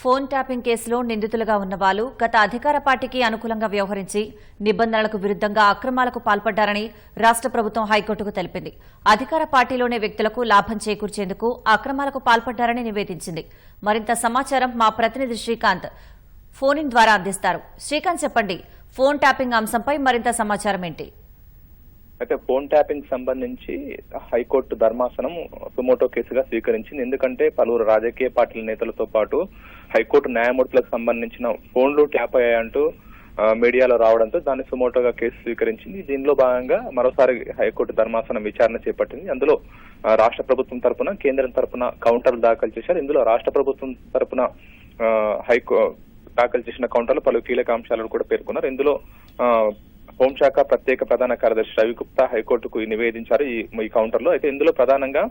Phone tapping కేసులో నిందితులుగా ఉన్న వాళ్ళు గత అధికార పార్టీకి అనుకూలంగా వ్యవహరించి నిబంధనలకు విరుద్ధంగా అక్రమాలకు పాల్పడ్డారని రాష్ట్ర ప్రభుత్వం హైకోర్టుకు తెలిపింది. అధికార పార్టీలోనే వ్యక్తులకు లాభం చేకూర్చేందుకు అక్రమాలకు పాల్పడ్డారని నివేదించింది. మరింత సమాచారం మా ప్రతినిధి శ్రీకాంత్ ఫోన్ ద్వారా అందిస్తారు. శ్రీకాంత్ చెప్పండి ఫోన్ ట్యాపింగ్ అంశంపై మరింత సమాచారం ఏంటి? అయితే ఫోన్ ట్యాపింగ్ సంబంధించి హైకోర్టు ధర్మాసనం సుమోటో కేసుగా స్వీకరించింది. ఎందుకంటే పలువురు రాజకీయ పార్టీల నేతలతో పాటు హైకోర్టు న్యాయమూర్తులకు సంబంధించిన ఫోన్లు ట్యాప్ అయ్యాయంటూ మీడియాలో రావడంతో దాన్ని సుమోటోగా కేసు స్వీకరించింది. దీనిలో భాగంగా మరోసారి హైకోర్టు ధర్మాసనం విచారణ చేపట్టింది. అందులో రాష్ట్ర ప్రభుత్వం తరపున కేంద్రం తరపున కౌంటర్లు దాఖలు చేశారు. ఇందులో రాష్ట్ర ప్రభుత్వం తరపున హైకో దాఖలు చేసిన కౌంటర్లు పలు కీలక అంశాలను కూడా పేర్కొన్నారు. ఇందులో ఆ, హోంశాఖ ప్రత్యేక ప్రధాన కార్యదర్శి రవిగుప్తా హైకోర్టుకు నివేదించారు ఈ ఈ కౌంటర్లో అయితే ఇందులో ప్రధానంగా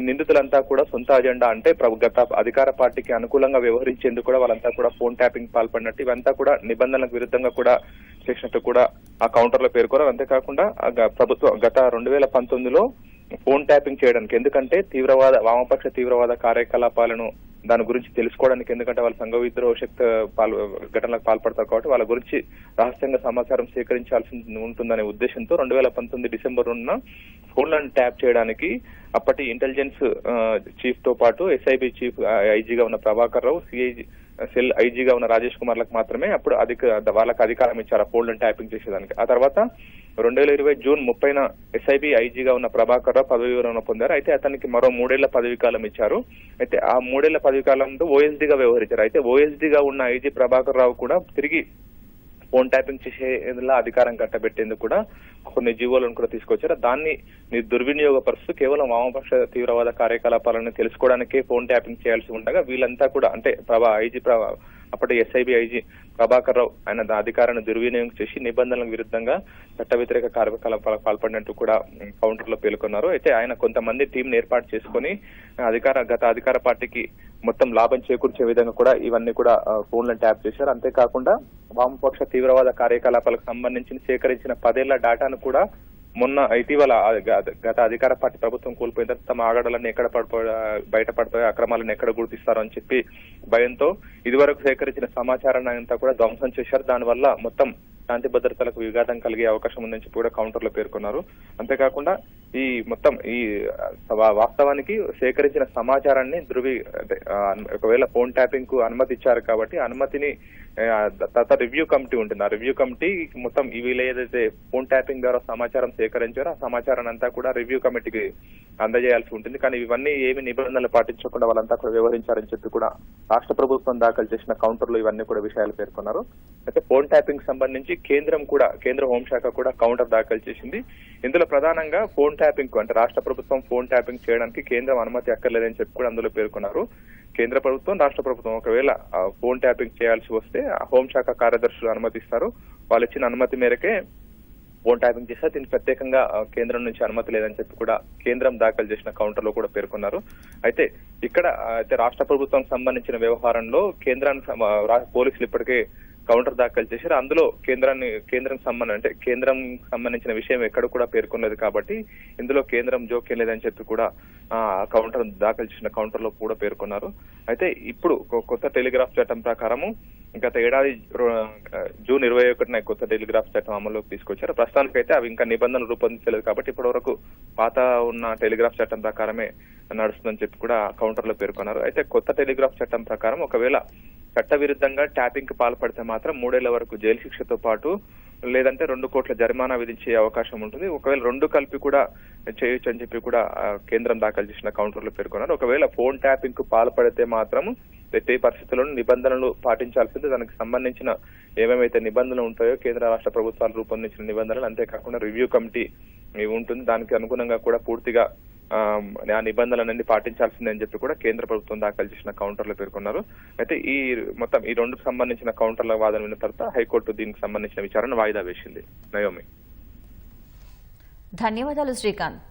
నిందితులంతా కూడా సొంత అజెండా అంటే ప్రభు- గత అధికార పార్టీకి అనుకూలంగా వ్యవహరించేందుకు కూడా వాళ్ళంతా కూడా ఫోన్ ట్యాపింగ్ పాల్పడినట్టు ఇవంతా కూడా నిబంధనలకు విరుద్ధంగా కూడా చేసినట్టు కూడా ఆ కౌంటర్లో పేర్కొన్నారు. అంతేకాకుండా గ- ప్రభుత్వం గత రెండు వేల పంతొమ్మిదిలో ఫోన్ ట్యాపింగ్ చేయడానికి. ఎందుకంటే తీవ్రవాద వామపక్ష తీవ్రవాద కార్యకలాపాలను దాని గురించి తెలుసుకోవడానికి ఎందుకంటే వాళ్ళ సంఘ విద్రోహ శక్తి పాల్ ఘటనలకు పాల్పడతారు కాబట్టి వాళ్ళ గురించి రహస్యంగా సమాచారం సేకరించాల్సి ఉంటుందనే ఉద్దేశంతో రెండు వేల పంతొమ్మిది డిసెంబర్ ఉన్న ఫోన్లను ట్యాప్ చేయడానికి అప్పటి ఇంటెలిజెన్స్ చీఫ్తో పాటు ఎస్ఐబి చీఫ్ ఐజీగా ఉన్న ప్రభాకర్ రావు సిఐజీ సెల్ ఐజీగా ఉన్న రాజేష్ కుమార్లకు మాత్రమే అప్పుడు అధిక వాళ్ళకి అధికారం ఇచ్చారు ఆ ఫోల్డ్ ట్యాపింగ్ చేసేదానికి. ఆ తర్వాత రెండు వేల ఇరవై జూన్ ముప్పైన ఎస్ఐబి ఐజీగా ఉన్న ప్రభాకర్ రావు పదవి విరమణ పొందారు. అయితే అతనికి మరో మూడేళ్ళ పదవి కాలం ఇచ్చారు. అయితే ఆ మూడేళ్ళ పదవి కాలంలో ఓఎస్డీగా వ్యవహరించారు. అయితే ఓఎస్డీగా ఉన్న ఐజీ ప్రభాకర్ రావు కూడా తిరిగి ఫోన్ ట్యాపింగ్ చేసేలా అధికారం కట్టబెట్టేందుకు కూడా కొన్ని జీవోలను కూడా తీసుకొచ్చారు. దాన్ని దుర్వినియోగపరుస్తూ కేవలం వామపక్ష తీవ్రవాద కార్యకలాపాలను తెలుసుకోవడానికే ఫోన్ ట్యాపింగ్ చేయాల్సి ఉండగా వీళ్ళంతా కూడా అంటే ప్రభా ఐజీ ప్రభా అప్పటి ఎస్ఐబి ఐజీ ప్రభాకర్ రావు ఆయన అధికారాన్ని దుర్వినియోగం చేసి నిబంధనలకు విరుద్ధంగా చట్ట వ్యతిరేక కార్యకలాపాలకు పాల్పడినట్టు కూడా కౌంటర్లో పేర్కొన్నారు. అయితే ఆయన కొంతమంది టీం ఏర్పాటు చేసుకొని అధికార గత అధికార పార్టీకి మొత్తం లాభం చేకూర్చే విధంగా కూడా ఇవన్నీ కూడా ఫోన్లను ట్యాప్ చేశారు. అంతేకాకుండా వామపక్ష తీవ్రవాద కార్యకలాపాలకు సంబంధించి సేకరించిన పదేళ్ళ డేటాను కూడా మొన్న ఇటీవల గత అధికార పార్టీ ప్రభుత్వం కోల్పోయిన తర్వాత తమ ఆగడాలన్నీ ఎక్కడ పడిపో బయటపడిపోయి అక్రమాలను ఎక్కడ గుర్తిస్తారో అని చెప్పి భయంతో ఇదివరకు సేకరించిన సమాచారాన్ని అంతా కూడా ధ్వంసం చేశారు. దానివల్ల మొత్తం శాంతి భద్రతలకు విఘాతం కలిగే అవకాశం ఉందని చెప్పి కూడా కౌంటర్లో పేర్కొన్నారు. అంతేకాకుండా ఈ మొత్తం ఈ వాస్తవానికి సేకరించిన సమాచారాన్ని ధృవీ ఒకవేళ ఫోన్ ట్యాపింగ్కు అనుమతి ఇచ్చారు కాబట్టి అనుమతిని తర్వాత రివ్యూ కమిటీ ఉంటుంది. ఆ రివ్యూ కమిటీ మొత్తం ఈ వీళ్ళు ఏదైతే ఫోన్ ట్యాపింగ్ ద్వారా సమాచారం సేకరించారో ఆ సమాచారాన్ని అంతా కూడా రివ్యూ కమిటీకి అందజేయాల్సి ఉంటుంది. కానీ ఇవన్నీ ఏమి నిబంధనలు పాటించకుండా వాళ్ళంతా కూడా వ్యవహరించారని చెప్పి కూడా రాష్ట్ర ప్రభుత్వం దాఖలు చేసిన కౌంటర్లు ఇవన్నీ కూడా విషయాలు పేర్కొన్నారు. అయితే ఫోన్ ట్యాపింగ్ సంబంధించి కేంద్రం కూడా కేంద్ర హోంశాఖ కూడా కౌంటర్ దాఖలు చేసింది. ఇందులో ప్రధానంగా ఫోన్ ట్యాపింగ్ అంటే రాష్ట్ర ప్రభుత్వం ఫోన్ ట్యాపింగ్ చేయడానికి కేంద్రం అనుమతి అక్కర్లేదని చెప్పి కూడా అందులో పేర్కొన్నారు. కేంద్ర ప్రభుత్వం రాష్ట్ర ప్రభుత్వం ఒకవేళ ఫోన్ ట్యాపింగ్ చేయాల్సి వస్తే ఆ హోంశాఖ కార్యదర్శులు అనుమతిస్తారు. వాళ్ళు ఇచ్చిన అనుమతి మేరకే ఫోన్ ట్యాపింగ్ చేస్తే దీనికి ప్రత్యేకంగా కేంద్రం నుంచి అనుమతి లేదని చెప్పి కూడా కేంద్రం దాఖలు చేసిన కౌంటర్లో కూడా పేర్కొన్నారు. అయితే ఇక్కడ అయితే రాష్ట్ర ప్రభుత్వం సంబంధించిన వ్యవహారంలో కేంద్రానికి పోలీసులు ఇప్పటికే కౌంటర్ దాఖలు చేశారు. అందులో కేంద్రాన్ని కేంద్రం సంబంధం అంటే కేంద్రం సంబంధించిన విషయం ఎక్కడ కూడా పేర్కొనలేదు కాబట్టి ఇందులో కేంద్రం జోక్యం లేదని చెప్పి కూడా ఆ కౌంటర్ దాఖలు చేసిన కౌంటర్లో కూడా పేర్కొన్నారు. అయితే ఇప్పుడు కొత్త టెలిగ్రాఫ్ చట్టం ప్రకారము గత ఏడాది జూన్ ఇరవై ఒకటిన కొత్త టెలిగ్రాఫ్ చట్టం అమల్లోకి తీసుకొచ్చారు. ప్రస్తుతానికైతే అవి ఇంకా నిబంధనలు రూపొందించలేదు కాబట్టి ఇప్పటి వరకు పాత ఉన్న టెలిగ్రాఫ్ చట్టం ప్రకారమే నడుస్తుందని చెప్పి కూడా కౌంటర్లో పేర్కొన్నారు. అయితే కొత్త టెలిగ్రాఫ్ చట్టం ప్రకారం ఒకవేళ చట్టవిరుద్ధంగా ట్యాపింగ్కి పాల్పడితే మాత్రం మూడేళ్ళ వరకు జైలు శిక్షతో పాటు లేదంటే రెండు కోట్ల జరిమానా విధించే అవకాశం ఉంటుంది. ఒకవేళ రెండు కలిపి కూడా చేయొచ్చు అని చెప్పి కూడా కేంద్రం దాఖలు చేసిన కౌంటర్లో పేర్కొన్నారు. ఒకవేళ ఫోన్ ట్యాపింగ్కు పాల్పడితే మాత్రం ఎట్టి పరిస్థితుల్లోనూ నిబంధనలు పాటించాల్సింది. దానికి సంబంధించిన ఏమేమైతే నిబంధనలు ఉంటాయో కేంద్ర రాష్ట్ర ప్రభుత్వాలు రూపొందించిన నిబంధనలు అంతేకాకుండా రివ్యూ కమిటీ ఉంటుంది. దానికి అనుగుణంగా కూడా పూర్తిగా ఆ, నిబంధనలన్నీ పాటించాల్సిందే చెప్పి కూడా కేంద్ర ప్రభుత్వం దాఖలు చేసిన కౌంటర్లో పేర్కొన్నారు. అయితే ఈ మొత్తం ఈ రెండుకు సంబంధించిన కౌంటర్ల వాదన విన్న తర్వాత హైకోర్టు దీనికి సంబంధించిన విచారణ వాయిదా వేసింది. నయోమి. ధన్యవాదాలు శ్రీకాంత్.